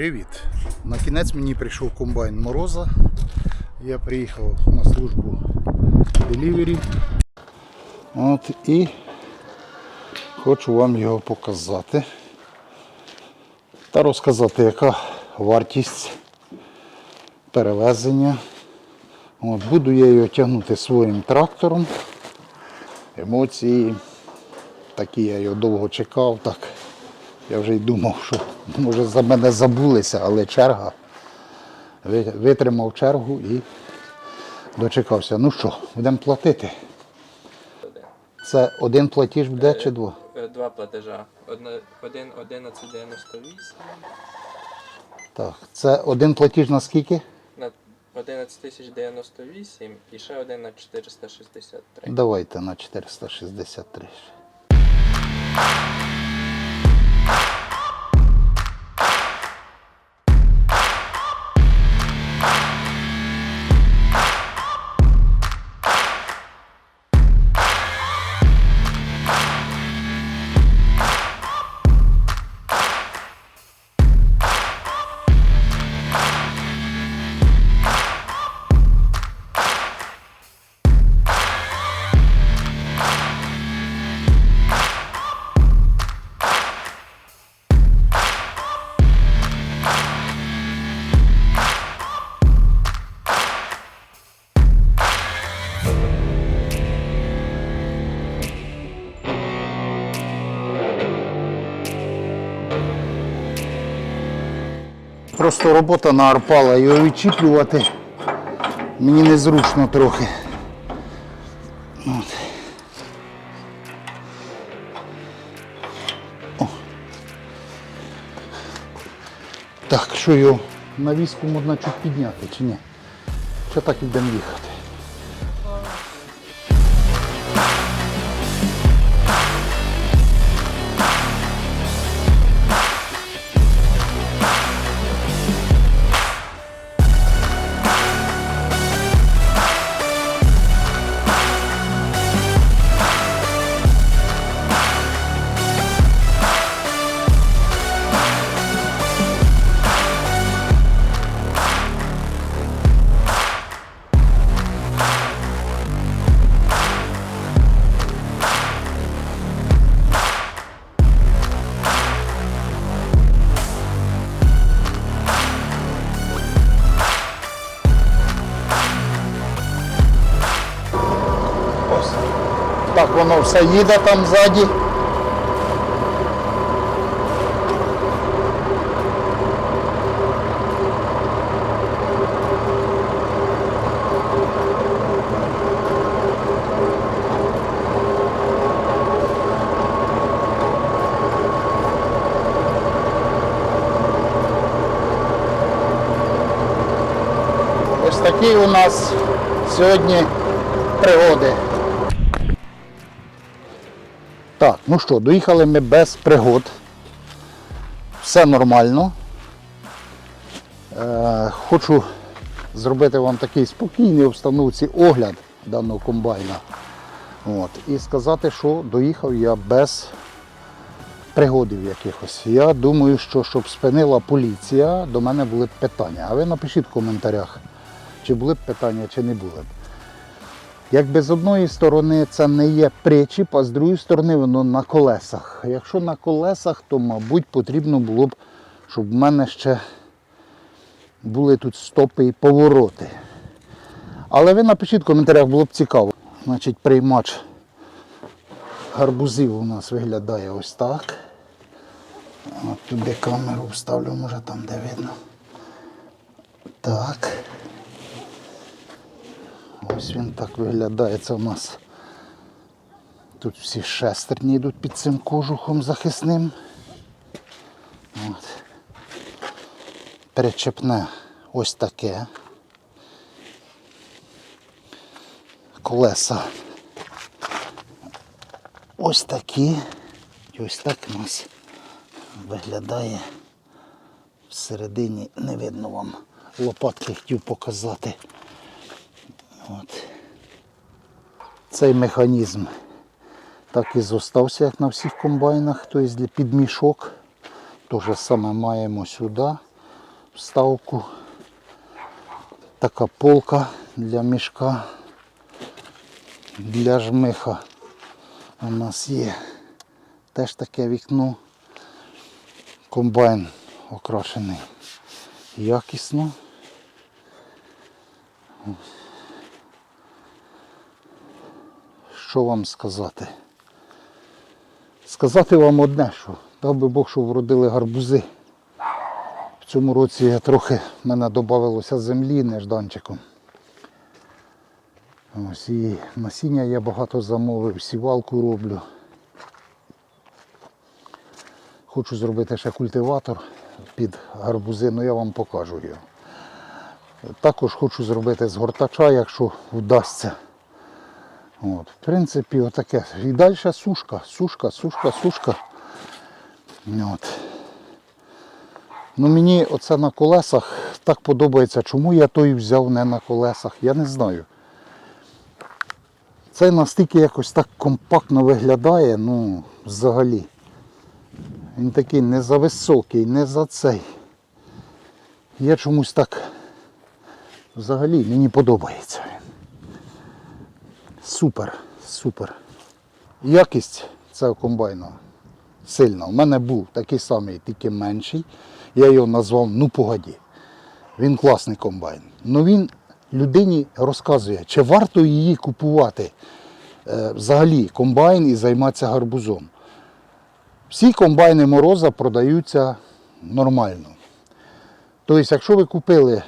Привіт! На кінець мені прийшов комбайн Мороза. Я приїхав на службу Delivery. От і хочу вам його показати та розказати, яка вартість перевезення. От, буду я його тягнути своїм трактором. Емоції. Такі я його довго чекав. Так. Я вже й думав, що може за мене забулися, але черга. Витримав чергу і дочекався. Ну що, будемо платити. Це один платіж буде чи два? Е, Два платежа. Один 11,98 Так, це один платіж на скільки? на 11 098 і ще один на 463. Давайте на 463. Просто робота наарпала, його відчіплювати мені незручно трохи. От. О. Так, що його на візку можна чуть підняти чи ні? Що так ідемо їхати? Так воно все їде там ззаді. Ось такі у нас сьогодні пригоди. Так, ну що, доїхали ми без пригод. Все нормально. Е, хочу зробити вам такий спокійний обстановці огляд даного комбайна. От, і сказати, що доїхав я без пригодів якихось. Я думаю, що щоб спинила поліція, до мене були б питання. А ви напишіть в коментарях, чи були б питання, чи не були б. Якби з одної сторони це не є причіп, а з другої сторони воно на колесах. Якщо на колесах, то, мабуть, потрібно було б, щоб в мене ще були тут стопи і повороти. Але ви напишіть в коментарях, було б цікаво. Значить, приймач гарбузів у нас виглядає ось так. От туди камеру вставлю, може там де видно. Так. Ось він так виглядає. Це у нас тут всі шестерні йдуть під цим кожухом захисним. От. Причепне ось таке. Колеса ось такі. І ось так у нас виглядає всередині, не видно вам. Лопатки хотів показати. От. Цей механізм так і зостався, як на всіх комбайнах, тобто для підмішок. Те ж саме маємо сюди. вставку. Така полка для мішка, для жмиха. У нас є теж таке вікно. Комбайн окрашений якісно. Що вам сказати? Сказати вам одне, що дав би Бог, що вродили гарбузи. В цьому році я трохи мене додавалося землі нежданчиком. Ось і насіння я багато замовив, сівалку роблю. Хочу зробити ще культиватор під гарбузи, але я вам покажу його. Також хочу зробити з гортача, якщо вдасться. От, в принципі, отаке. І далі сушка, сушка, сушка, сушка. От. Ну мені оце на колесах так подобається. Чому я той взяв не на колесах, я не знаю. Це настільки якось так компактно виглядає, ну, взагалі. Він такий не за високий, не за цей. Я чомусь так взагалі мені подобається. Супер, супер. Якість цього комбайну сильна. У мене був такий самий, тільки менший. Я його назвав Ну погоді. Він класний комбайн. Ну він людині розказує, чи варто її купувати е, взагалі комбайн і займатися гарбузом. Всі комбайни мороза продаються нормально. Тобто, якщо ви купили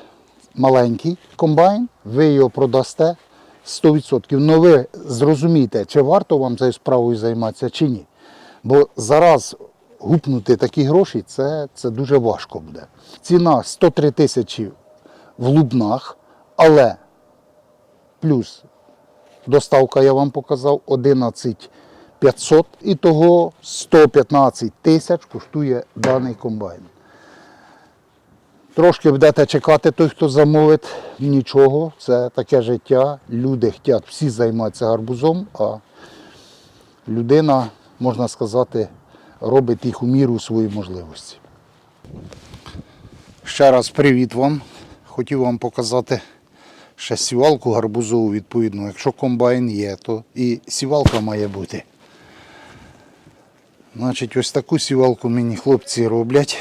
маленький комбайн, ви його продасте 100%. Но ви зрозумієте, чи варто вам цією справою займатися, чи ні. Бо зараз гупнути такі гроші це, це дуже важко буде. Ціна 103 тисячі в Лубнах, але плюс доставка я вам показав 11 500 і того 115 тисяч коштує даний комбайн. Трошки будете чекати той, хто замовить. Нічого, це таке життя. Люди хочуть всі займатися гарбузом, а людина, можна сказати, робить їх у міру своїй можливості. Ще раз привіт вам. Хотів вам показати ще сівалку гарбузову відповідно. Якщо комбайн є, то і сівалка має бути. Значить, ось таку сівалку мені хлопці роблять.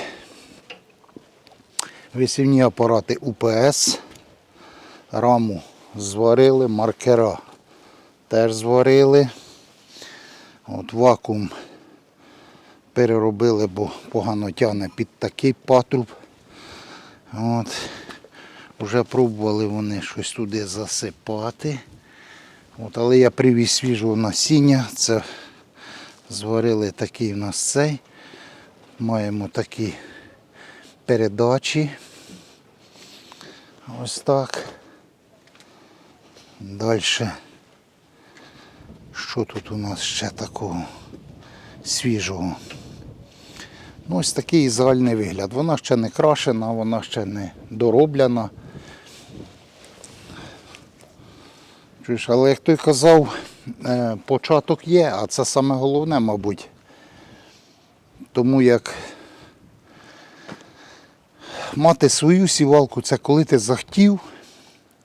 Висівні апарати УПС. Раму зварили, маркера теж зварили. От вакуум переробили, бо погано тягне під такий патруб. От. Вже пробували вони щось туди засипати. От, але я привіз свіжого насіння. Це зварили такий у нас цей. Маємо такі передачі. Ось так. Далі. Що тут у нас ще такого свіжого? Ну, ось такий загальний вигляд. Вона ще не крашена, вона ще не дороблена. Чуєш, але як той казав, е, початок є, а це саме головне, мабуть. Тому як мати свою сівалку це коли ти захотів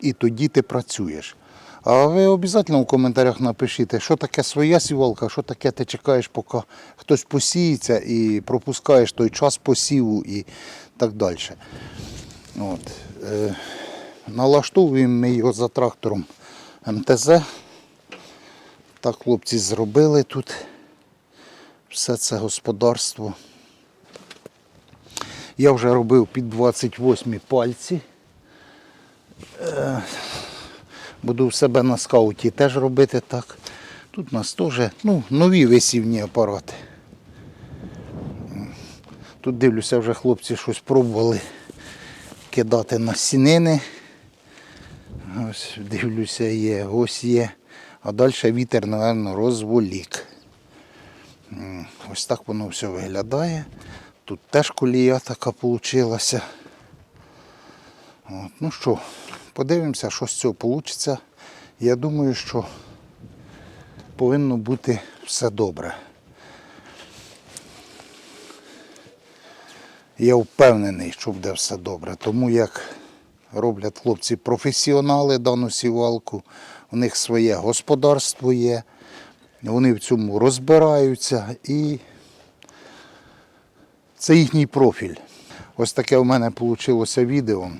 і тоді ти працюєш. А ви обов'язково в коментарях напишіть, що таке своя сівалка, що таке ти чекаєш, поки хтось посіється і пропускаєш той час посіву і так далі. От. Е, налаштовуємо ми його за трактором МТЗ. Так хлопці зробили тут все це господарство. Я вже робив під 28 пальці. Е, Буду в себе на скауті теж робити так. Тут у нас теж ну, нові висівні апарати. Тут дивлюся, вже хлопці щось пробували кидати на сінини. Ось дивлюся, є, ось є. А далі вітер, напевно, розволік. Ось так воно все виглядає. Тут теж колія така вийшла. От, ну що, подивимося, що з цього вийде. Я думаю, що повинно бути все добре. Я впевнений, що буде все добре. Тому як роблять хлопці професіонали дану сівалку, у них своє господарство є, вони в цьому розбираються і це їхній профіль. Ось таке у мене вийшло відео.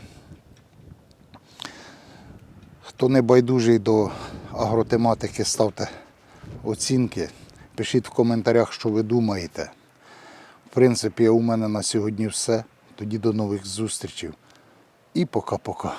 Хто не байдужий до агротематики, ставте оцінки. Пишіть в коментарях, що ви думаєте. В принципі, у мене на сьогодні все. Тоді до нових зустрічей. І пока-пока.